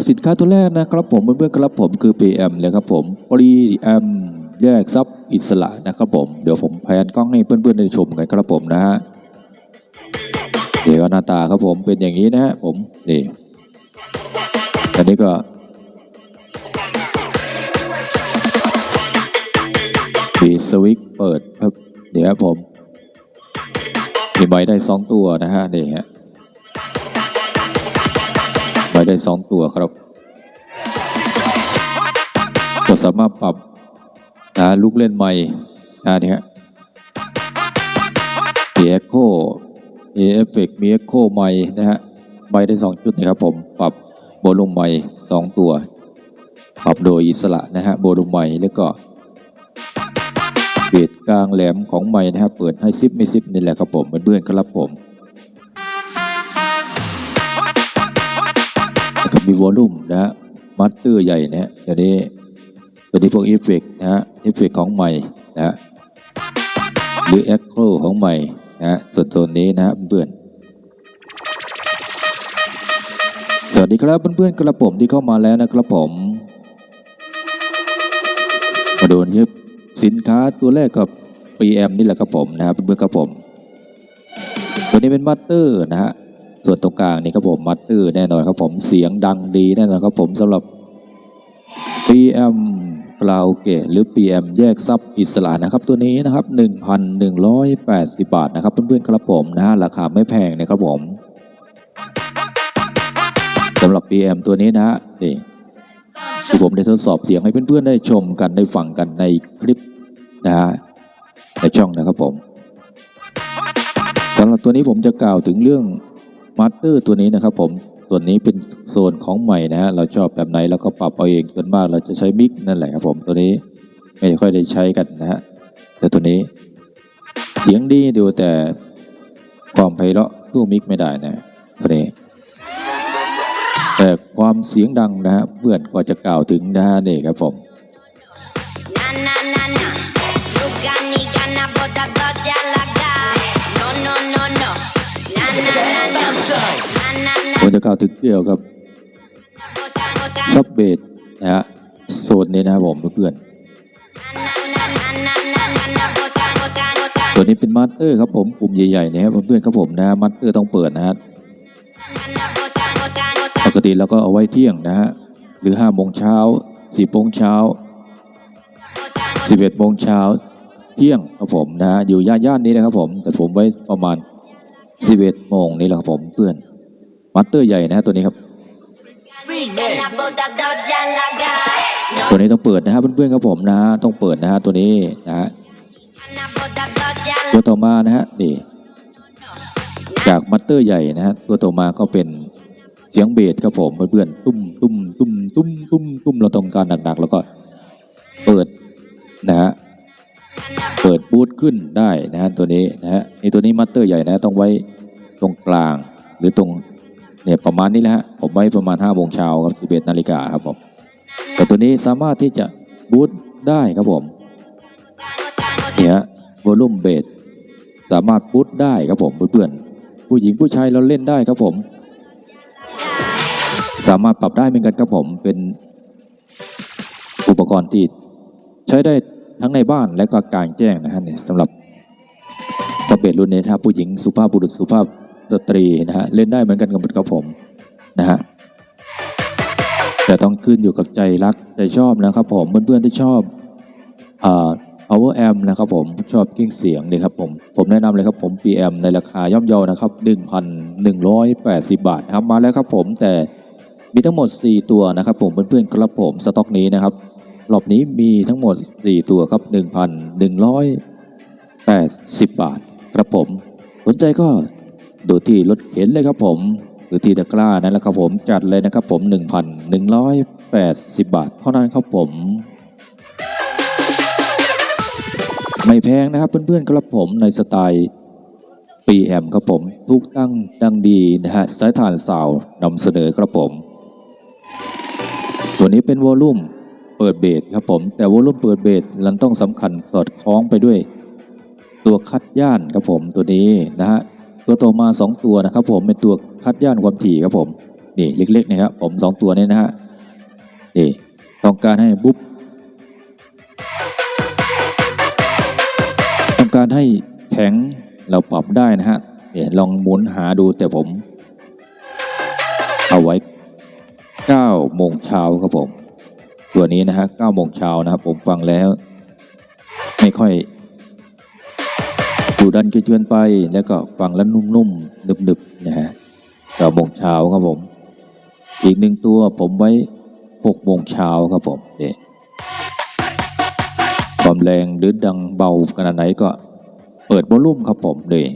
ครับสินค้าตัวแรกนะครับผมเพื่อนๆครับผมคือ PM เลยครับผมปรีแอมแยกซับอิสระนะครับผม เดี๋ยวผมแพนกล้องให้เพื่อนๆได้ชมกันครับผมนะฮะเดี๋ยวหน้าตาครับผมเป็นอย่างนี้นะฮะผมนี่อันนี้ก็มีสวิตเปิดครับเดี๋ยวครับผมมีไม้ได้สองตัวนะฮะนี่ฮะ ไปได้สองตัวครับก็สามารถปรับนะลูกเล่นใหม่นะเนี่ยมีเอ็กโคมีเอฟเฟกมีเอ็กโคใหม่นะฮะใบได้สองจุดนะครับผมปรับโบลูมใหม่สองตัว ปรับโดยอิสระนะฮะโบลูมใหม่แล้วก็เบสกลางแหลมของใหม่นะฮะเปิดให้ซิปไม่ซิปนี่แหละครับผมเพื่อนๆครับผม มีวอลลุ่มนะฮะมัตเตอร์ใหญ่นะฮะเดี๋ยวนี้ตัวนี้พวกเอฟเฟกนะฮะเอฟเฟกของใหม่นะฮะหรือแอคโครของใหม่นะฮะส่วนตัวนี้นะฮะเพื่อนสวัสดีครับเพื่อนๆกระผมที่เข้ามาแล้วนะครับผมมาดูที่สินค้าตัวแรกกับ PM นี่แหละครับผมนะฮะเพื่อนๆครับผมตัวนี้เป็นมัตเตอร์นะฮะ ส่วนตรงกลางนี่ครับผมมัดตเตอแน่นอนครับผมเสียงดังดีแน่นอนครับผมสำหรับ PM กลาวเกตหรือ PM แยกซับอิสระนะครับ ตัวนี้นะครับ 1,180 บาทนะครับ เพื่อนๆครับผมนะฮะราคาไม่แพงนะครับผมสำหรับ PM ตัวนี้นะฮะนี่ที่ผมได้ทดสอบเสียงให้เพื่อนๆได้ชมกันได้ฟังกันในคลิปนะฮะในช่องนะครับผมสำหรับตัวนี้ผมจะกล่าวถึงเรื่อง มาสเตอร์ตัวนี้นะครับผมตัวนี้เป็นโซนของใหม่นะฮะเราชอบแบบไหนเราก็ปรับเอาเองส่วนมากเราจะใช้มิกนั่นแหละครับผมตัวนี้ไม่ค่อยได้ใช้กันนะฮะแต่ตัวนี้ เสียงดีดูแต่ความไพเราะตู้มิกไม่ได้นะตัวนี้ แต่ความเสียงดังนะฮะเพื่อนก็จะกล่าวถึงนะฮะนี่ครับผม กล่าวถึงเกี่ยวกับซับเบสนะฮะโซนนี้นะครับผมเพื่อนตัวนี้เป็นมาสเตอร์ครับผมปุ่มใหญ่ๆนะครับเพื่อนๆครับผมนะฮะมาสเตอร์ต้องเปิดนะฮะปกติเราก็เอาไว้เที่ยงนะฮะหรือห้าโมงเช้าสี่โมงเช้าสิบเอ็ดโมงเช้าเที่ยงครับผมนะฮะอยู่ย่านย่านนี้นะครับผม แต่ผมไว้ประมาณสิบเอ็ดโมงนี่แหละครับผมเพื่อน มัตเตอร์ใหญ่นะฮะตัวนี้ครับ ni gana bota doja laga. ตัวนี้ต้องเปิดนะฮะเพื่อนๆครับผมนะฮะต้องเปิดนะฮะตัวนี้นะฮะ Na bota doja ตัวต่อมานะฮะนี่จากมัตเตอร์ใหญ่นะฮะตัวต่อมาก็เป็นเสียงเบสครับผมเพื่อนๆตุ้มตุ้มตุ้มตุ้มตุ้มตุ้มเราต้องการหนักๆ แล้วก็เปิดนะฮะเปิดบูทขึ้นได้นะฮะตัวนี้นะฮะนี่ตัวนี้มัตเตอร์ใหญ่นะต้องไว้ตรงกลางหรือตรง เนี่ยประมาณนี้แหละฮะผมไว้ประมาณ5้าโมงเช้าครับสิบเอ็ดนาฬิกาครับผมแต่ตัวนี้สามารถที่จะบูทได้ครับผมเนี่ยโวลูมเบสสามารถบูทได้ครับผมเพื่อนๆผู้หญิงผู้ชายเราเล่นได้ครับผม สามารถปรับได้เหมือนกันครับผมเป็นอุปกรณ์ที่ใช้ได้ทั้งในบ้านและก็กลางแจ้งนะฮะเนี่ยสำหรับสเปรดรุ่นนี้ถ้าผู้หญิงสุภาพบุรุษสุภาพ สตรีนะฮะเล่นได้เหมือนกันกับกับผมนะฮะแต่ต้องขึ้นอยู่กับใจรักใจชอบนะครับผมเพื่อนๆที่ชอบอ่า power amp นะครับผมชอบกิ้งเสียงนี่ครับผมผมแนะนำเลยครับผม PM ในราคาย่อมเยานะครับ 1,180 บาทนะครับมาแล้วครับผมแต่มีทั้งหมด 4 ตัวนะครับผมเพื่อนๆครับผมสต็อกนี้นะครับรอบนี้มีทั้งหมด 4 ตัวครับ 1,180 บาทครับผม สนใจก็ ดูที่รถเข็นเลยครับผมหรือที่ตะกร้านั่นแหละครับผมจัดเลยนะครับผม 1,180 บาท เท่านั้นครับผม ไม่แพงนะครับเพื่อนๆครับผมในสไตล์ PM ครับผมทุกตั้งดังดีนะฮะสายฐานสาวนำเสนอครับผมตัวนี้เป็นวอลลุ่มเปิดเบสครับผม แต่วอลลุ่มเปิดเบสมันต้องสำคัญสอดคล้องไปด้วย ตัวคัดย่านครับผมตัวนี้นะฮะ ตัวต่อมา 2 ตัวนะครับ ผมเป็นตัวคัดย่านความถี่ครับผมนี่เล็กๆนะครับผมสองตัวนี้นะฮะนี่ต้องการให้บุ๊บต้องการให้แข็งเราปรับได้นะฮะเนี่ยลองหมุนหาดูแต่ผม เอาไว้9โมงเช้าครับผม ตัวนี้นะฮะ9โมงเช้านะครับผมฟังแล้ว ไม่ค่อย ดูดันเกินไป แล้วก็ฟังแล้วนุ่มๆนึบๆนะฮะ9โมงเช้าครับผม อีกหนึ่งตัวผมไว้6โมงเช้าครับผมเนี่ยความแรงหรือดังเบาขนาดไหนก็เปิดวอลลุ่มครับผมเลย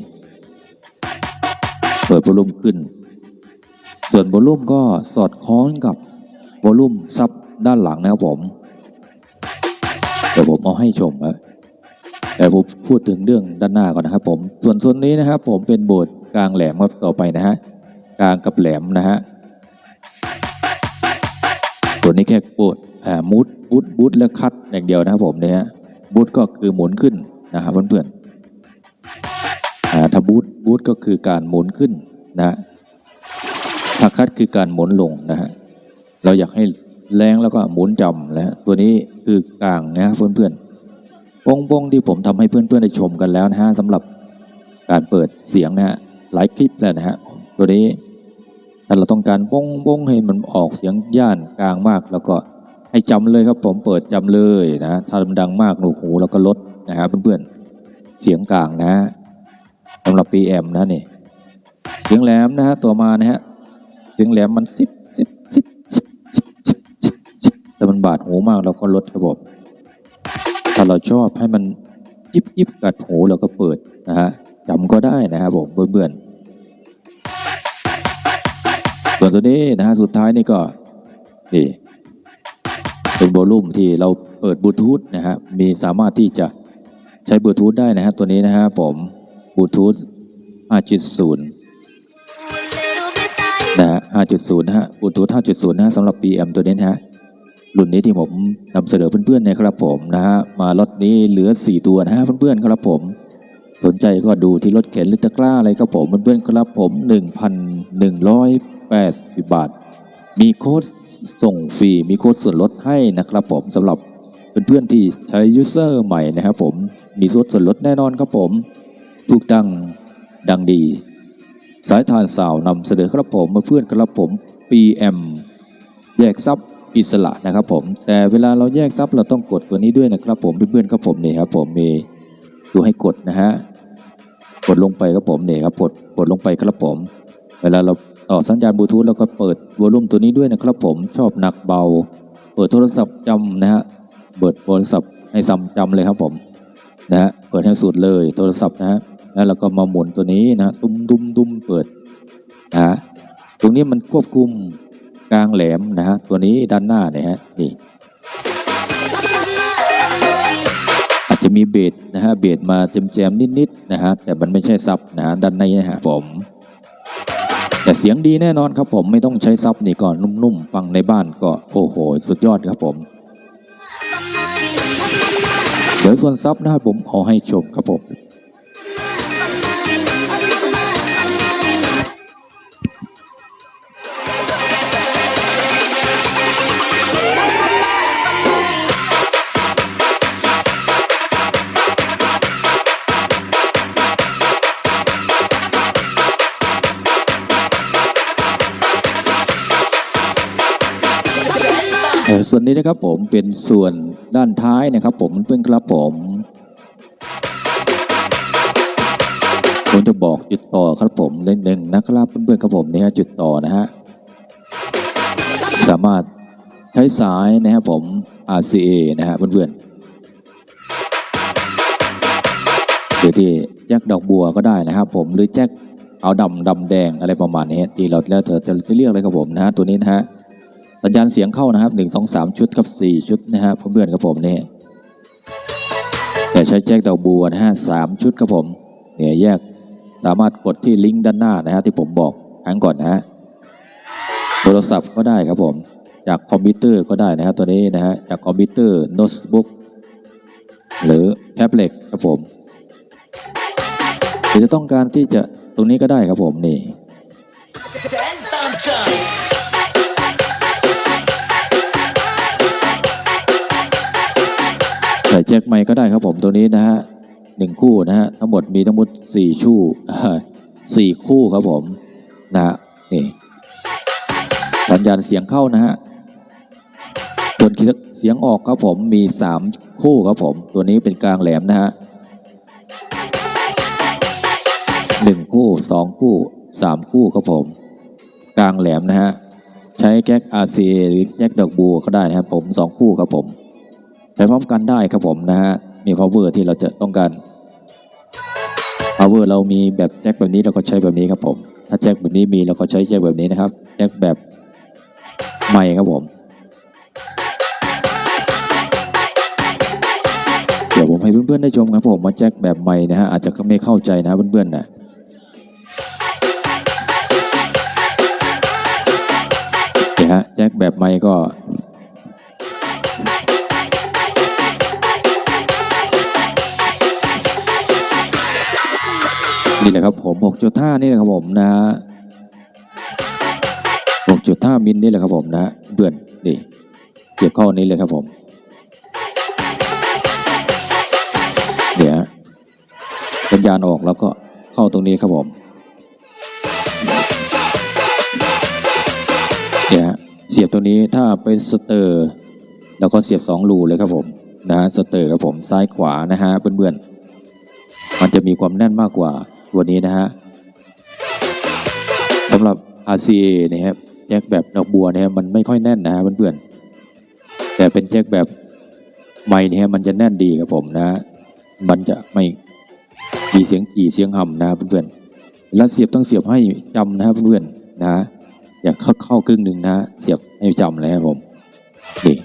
เปิดวอลลุ่มขึ้น ส่วนวอลลุ่มก็สอดคล้องกับวอลลุ่มซับด้านหลังนะครับผมเดี๋ยวผมเอาให้ชมครับ แต่ผมพูดถึงเรื่องด้านหน้าก่อนนะครับ ผม ส่วนส่วนนี้นะครับ ผมเป็นโบสถ์กลางแหลมครับต่อไปนะฮะกลางกับแหลมนะฮะส่วนนี้แค่โบสถ์อ่ามูดบูทบูทและคัดอย่างเดียวนะครับ ผมเนี่ยฮะบูทก็คือหมุนขึ้นนะครับเพื่อนๆอ่าถ้าบูทบูทก็คือการหมุนขึ้นนะฮะถ้าคัดคือการหมุนลงนะฮะเราอยากให้แรงแล้วก็หมุนจำนะฮะตัวนี้คือกลางนะเพื่อนๆ วงวงที่ผมทำให้เพื่อนๆได้ชมกันแล้วนะฮะสำหรับการเปิดเสียงนะฮะหลายคลิปแล้วนะฮะตัวนี้ถ้าเราต้องการวงวงให้มันออกเสียงย่านกลางมาก แล้วก็ให้จำเลยครับ ผมเปิดจำเลยนะถ้ามันดังมากหนูหูเราก็ลดนะฮะเพื่อนๆเสียงกลางนะฮะสำหรับปีแอมนะนี่เสียงแหลมนะฮะตัวมานะฮะเสียงแหลมมันซิบซิบซิบซิบซิบซิบซิบแต่มันบาดหูมากเราก็ลดครับผมาเราชอบให้มันยิบยิบกัดหูเราก็เปิดนะฮะจำก็ได้นะครับผมเบื่อนๆส่วนตัวนี้นะฮะสุดท้ายนี่ก็นี่เป็นโวลูมที่เราเปิดบลูทูธนะฮะมีสามารถที่จะใช้บลูทูธได้นะฮะตัวนี้นะฮะผมบลูทูธ5.0 นะฮะ5.0นะฮะบลูทูธ5.0นะฮะสำหรับ PM ตัวนี้นะฮะ รุ่นนี้ที่ผมนำเสนอเพื่อนๆนะครับผมนะฮะมาล็อตนี้เหลือ 4 ตัวนะฮะเพื่อนๆครับผม สนใจก็ดูที่รถเข็นหรือตะกร้าอะไรครับผมเพื่อนๆครับผม 1,180 บาท มีโค้ดส่งฟรีมีโค้ดส่วนลดให้นะครับผมสำหรับเพื่อนๆที่ใช้ยูเซอร์ใหม่นะครับผมมีโค้ดส่วนลดแน่นอนครับผมถูกดังดังดี สายทานสาวนำเสนอครับผมมาเพื่อนครับผม PM แยกซับ อิสระนะครับผม แต่เวลาเราแยกซับเราต้องกดตัวนี้ด้วยนะครับ ผมเพื่อนๆครับผมนี่ครับผมมีตัวให้กดนะฮะกดลงไปครับผมนี่ครับกดกดลงไปครับผม เวลาเราต่อสัญญาณบลูทูธเราก็เปิดวอลลุ่มตัวนี้ด้วยนะครับ ผมชอบหนักเบา เปิดโทรศัพท์จำนะฮะเปิดโทรศัพท์ให้ซ้ำจำเลยครับผมนะฮะเปิดให้สุดเลยโทรศัพท์นะฮะแล้วเราก็มาหมุนตัวนี้นะตุ้มตุ้มตุ้มเปิดนะฮะตรงนี้มันควบคุม กลางแหลมนะฮะตัวนี้ด้านหน้าเนี่ยฮะนี่อาจจะมีเบสนะฮะเบสมาแจมแจมๆนิดๆนะฮะแต่มันไม่ใช่ซับนะฮะด้านในนะฮะผมแต่เสียงดีแน่นอนครับผมไม่ต้องใช้ซับนี่ก่อนนุ่มๆฟังในบ้านก็โอ้โห สุดยอดครับผม เดี๋ยวส่วนซับนะครับผมเอให้ชมครับผม ส่วนนี้นะครับผมเป็นส่วนด้านท้ายนะครับ ผมเพื่อนครับผมผมจะบอกจุดต่อครับผมเล่นหนึ่งนะครับเพื่อนๆครับผมนี่ฮะจุดต่อนะฮะสามารถใช้สายนะครับผม RCA นะฮะเพื่อนๆหรือที่แจ็คดอกบัวก็ได้นะครับ ผมหรือแจ็คเอาดำดำแดงอะไรประมาณนี้ที่เราแล้วเธอจะเรียกอะไรครับผมนะฮะตัวนี้นะฮะ สัญญาณเสียงเข้านะครับหนึ่งสองสามชุดครับสี่ชุดนะฮะเพื่อนๆครับผมเนี่ยแต่ใช้แจ็คดอกบัวนะฮะสามชุดครับผมเนี่ยแยกสามารถกดที่ลิงก์ด้านหน้านะฮะที่ผมบอกครั้งก่อนนะฮะโทรศัพท์ก็ได้ครับผม จากคอมพิวเตอร์ก็ได้นะฮะตัวนี้นะฮะจากคอมพิวเตอร์โน้ตบุ๊กหรือแท็บเล็ตครับผมหรือจะต้องการที่จะตรงนี้ก็ได้ครับผมนี่ แดนตามใจจ็คไมค์ก็ได้ครับผมตัวนี้นะฮะหนึ่งคู่นะฮะทั้งหมดมีทั้งหมดสี่ชู่สี่คู่ครับผมนะฮะนี่สัญญาณเสียงเข้านะฮะส่วนเสียงออกครับผมมีสามคู่ครับผม ตัวนี้เป็นกลางแหลมนะฮะหนึ่งคู่สองคู่สามคู่ครับผม กลางแหลมนะฮะใช้แก๊ก RCA หรือแก๊กดอกบัวก็ได้นะครับผมสองคู่ครับผม ใช้พร้อมกันได้ครับผมนะฮะ มี power ที่เราจะต้องการ power เรามีแบบแจ็คแบบนี้เราก็ใช้แบบนี้ครับผม ถ้าแจ็คแบบนี้มีเราก็ใช้แจ็คแบบนี้นะครับ แจ็คแบบใหม่ครับผม เดี๋ยวผมให้เพื่อนๆได้ชมครับผมมาแจ็คแบบใหม่นะฮะอาจจะไม่เข้าใจนะเพื่อนๆนะเดี๋ยวฮะแจ็คแบบใหม่ก็ นี่แหละครับผม6.5นี่แหละครับผมนะฮะ6.5มิลนี่แหละครับผมนะเบื่อนนี่เก็บเข้านี้เลยครับผมเดี๋ยวสัญญาณออกแล้วก็เข้าตรงนี้ครับผมเดี๋ยวเสียบตรงนี้ถ้าเป็นสเตอร์แล้วก็เสียบสองรูเลยครับผมนะฮะสเตอร์ครับผมซ้ายขวานะฮะเพื่อนๆมันจะมีความแน่นมากกว่า วนี้นะฮะสำหรับ RCA เนะครับแจ็คแบบดอกบัวเนี่ยมันไม่ค่อยแน่นนะฮะเพื่อนๆแต่เป็นแจ็คแบบไม้เนี่ยมันจะแน่นดีครับผมนะ มันจะไม่มีเสียงกี่เสียงห่ำนะเพื่อนๆแล้วเสียบต้องเสียบให้จำนะเพื่อนๆนะอย่าเข้าเข้าครึ่งหนึ่งนะเสียบให้จำเลยครับผมนี่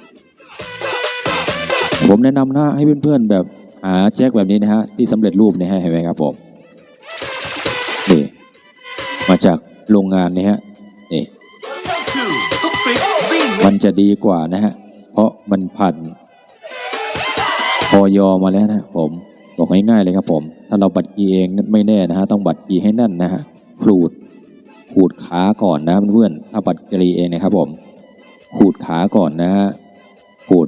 ผมแนะนำนะให้เพื่อนๆแบบหาแจ็คแบบนี้นะฮะที่สำเร็จรูปเนี่ยเห็นไหมครับผม นี่มาจากโรงงานนี่ฮะนี่มันจะดีกว่านะฮะ เพราะมันผ่านพอยอมาแล้วนะผมบอกง่ายๆเลยครับผม ถ้าเราบัดกีเองไม่แน่นะฮะต้องบัดกีให้แน่นนะฮะขูดขูดขาก่อนนะเพื่อนๆถ้าบัดกีเองนะครับผมขูดขาก่อนนะฮะขูด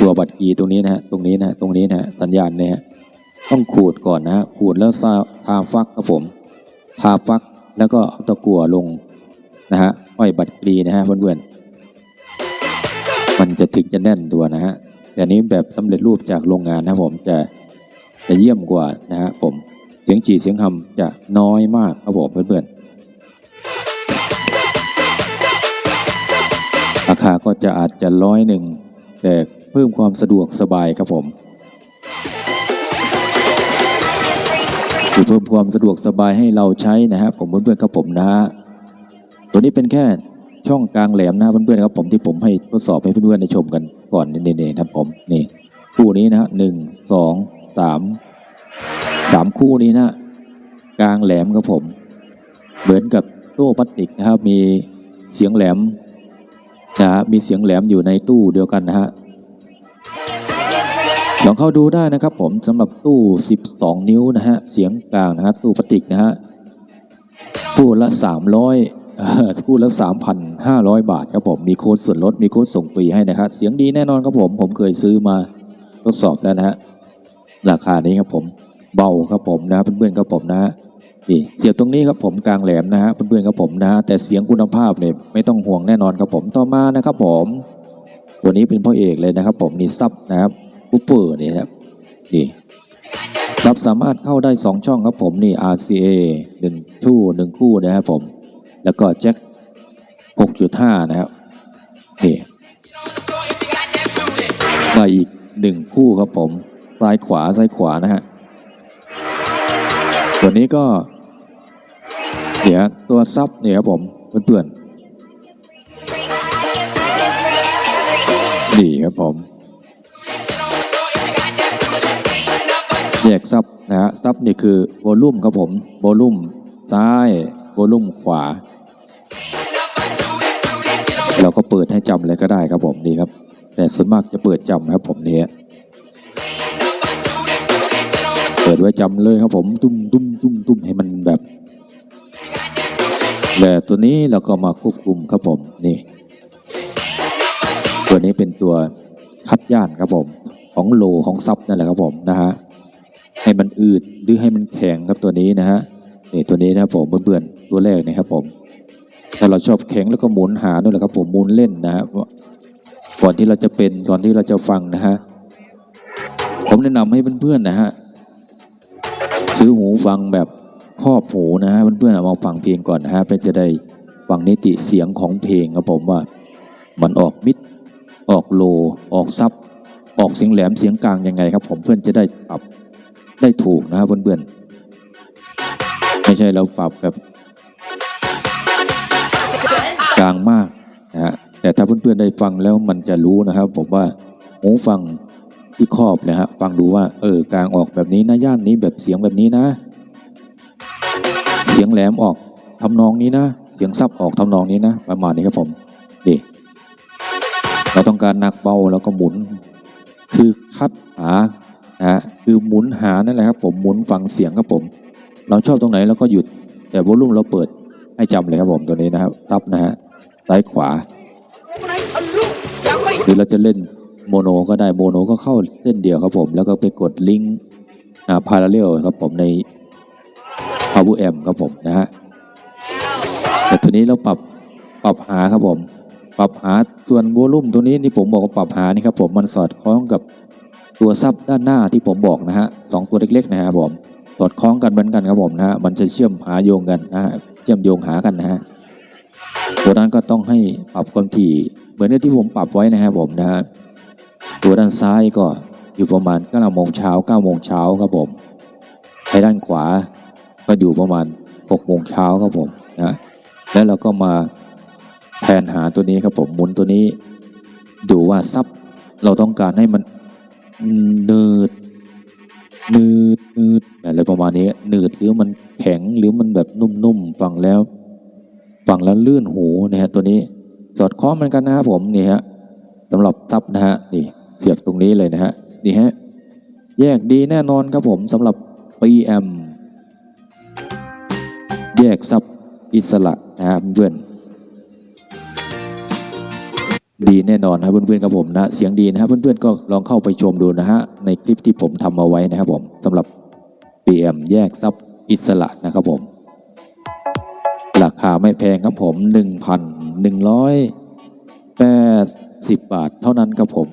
ตัวบัตรกีตรงนี้นะฮะตรงนี้นะฮะตรงนี้นะฮะสัญญาณเนี่ยฮะ ต้องขูดก่อนนะฮะขูดแล้วซาทาฟักครับผมทาฟักแล้วก็ตะกั่วลงนะฮะห้อยบัตรกีนะฮะเพื่อนๆมันจะถึงจะแน่นตัวนะฮะแต่นี้แบบสำเร็จรูปจากโรงงานนะผมจะจะเยี่ยมกว่านะฮะผมเสียงจีเสียงคำจะน้อยมากครับผมเพื่อนๆราคาก็จะอาจจะร้อยหนึ่งแต่เพิ่มความสะดวกสบายครับผม คือเพิ่มความสะดวกสบายให้เราใช้นะฮะผมเพื่อนๆครับผมนะฮะตัวนี้เป็นแค่ช่องกลางแหลมนะเพื่อนๆครับผมที่ผมให้ทดสอบให้เพื่อนๆได้ชมกันก่อนนี่ๆครับผมนี่คู่นี้นะฮะหนึ่งสองสามสามคู่นี้นะกลางแหลมครับผม เหมือนกับโต้พลาสติกนะครับมีเสียงแหลมนะฮะมีเสียงแหลมอยู่ในตู้เดียวกันนะฮะ ลองเข้าดูได้นะครับ ผมสำหรับตู้ 12 นิ้วนะฮะเสียงกลางนะฮะตู้พลาสติกนะฮะคู่ละ 300เอ่อคู่ละ 3,500 บาทครับผมมีโค้ดส่วนลดมีโค้ดส่งฟรีให้นะครับเสียงดีแน่นอนครับผม ผมเคยซื้อมาทดสอบแล้วนะฮะราคานี้ครับผมเบาครับผมนะเพื่อนๆครับผมนะฮะนี่เสียบตรงนี้ครับผมกลางแหลมนะฮะเพื่อนๆครับผมนะฮะแต่เสียงคุณภาพเนี่ยไม่ต้องห่วงแน่นอนครับผมต่อมานะครับผม ตัวนี้เป็นพ่อเอกเลยนะครับ ผมนี่ซับนะครับ อุปเปอร์นี่นะครับนี่ซับสามารถเข้าได้สองช่องครับผมนี่ RCA หนึ่งคู่หนึ่งคู่นะครับผม แล้วก็แจ็ค6.5 นะครับนี่มาอีกหนึ่งคู่ครับผม ซ้ายขวาซ้ายขวานะฮะตัวนี้ก็เดี๋ยวตัวซับเนี่ยครับผมเพื่อนๆนี่ครับผม แยกซับนะฮะซับนี่คือโวลูมครับผมโวลูมซ้ายโวลูมขวา เราก็เปิดให้จำเลยก็ได้ครับผมนี่ครับ แต่ส่วนมากจะเปิดจำครับผมเนี่ยเปิดไว้จำเลยครับผมตุ้มตุ้มตุ้มตุ้มให้มันแบบแต่ตัวนี้เราก็มาควบคุมครับผมนี่ ตัวนี้เป็นตัวคัดย่านครับผมของโลของซับนั่นแหละครับผมนะฮะ ให้มันอืดหรือให้มันแข็งครับตัวนี้นะฮะนี่ตัวนี้นะครับผมเพื่อนๆตัวแรกนะครับผม ถ้าเราชอบแข็งแล้วก็หมุนหาด้วยแหละครับผมหมุนเล่นนะฮะก่อนที่เราจะเป็นก่อนที่เราจะฟังนะฮะผมแนะนำให้เพื่อนๆนะฮะซื้อหูฟังแบบครอบหูนะฮะเพื่อนๆเอามาฟังเพลงก่อนนะฮะเพื่อจะได้ฟังนิติเสียงของเพลงครับผมว่า มันออกมิดออกโลออกซับออกเสียงแหลมเสียงกลางยังไงครับ ผมเพื่อนจะได้ปรับ ได้ถูกนะครับเพื่อนๆ ไม่ใช่เราปรับแบบกลางมากนะฮะแต่ถ้าเพื่อนๆได้ฟังแล้วมันจะรู้นะครับ ผมว่าหูฟังที่ครอบนะฮะฟังดูว่าเออกลางออกแบบนี้นะย่านนี้แบบเสียงแบบนี้นะ เสียงแหลมออกทำนองนี้นะ เสียงซับออกทำนองนี้นะประมาณนี้ครับผมดีเราต้องการหนักเบาแล้วก็หมุน คือคัดหา นะฮะคือหมุนหานั่นแหละครับผมหมุนฟังเสียงครับผม เราชอบตรงไหนเราก็หยุด แต่วอลลุ่มเราเปิดให้จำเลยครับผมตัวนี้นะครับทับนะฮะซ้ายขวาหรือเราจะเล่นโมโนก็ได้โมโนก็เข้าเส้นเดียวครับผม แล้วก็ไปกดลิงก์อ่าพาราเรลครับผมใน power amp ครับผมนะฮะแต่ตัวนี้เราปรับปรับหาครับผม ปรับหาส่วนโวลุ่มตัวนี้ที่ผมบอกว่าปรับหานี่ครับผมมันสอดคล้องกับ ตัวซับด้านหน้าที่ผมบอกนะฮะสองตัวเล็กๆนะฮะผมสอดคล้องกันเหมือนกันครับผมนะฮะมันจะเชื่อมหาโยงกันนะฮะเชื่อมโยงหากันนะฮะตัวนั้นก็ต้องให้ปรับความถี่เหมือนที่ผมปรับไว้นะครับผมนะฮะตัวด้านซ้ายก็อยู่ประมาณ9โมงเช้า9โมงเช้าครับผมในด้านขวาก็อยู่ประมาณ6โมงเช้าครับผมนะแล้วเราก็มาแทนหาตัวนี้ครับผมหมุนตัวนี้ดูว่าซับเราต้องการให้มัน เนืดนืดนืดอะไรประมาณนี้หนืดหรือมันแข็งหรือมันแบบนุ่มๆฟังแล้วฟังแล้วลื่นหูนะฮะตัวนี้สอดคล้องมือนกันนะครับผมนี่ฮะสำหรับซับนะฮะนี่เสียบตรงนี้เลยนะฮะนี่ฮะแยกดีแน่นอนครับผมสำหรับ PM แยกซับอิสระนะครับเพื่อน ดีแน่นอนครับเพื่อนๆครับผมนะเสียงดีนะครับเพื่อนๆก็ลองเข้าไปชมดูนะฮะในคลิปที่ผมทำเอาไว้นะครับผมสำหรับ PM แยกซับอิสระนะครับผม ราคาไม่แพงครับผม 1,180 บาทเท่านั้นครับผม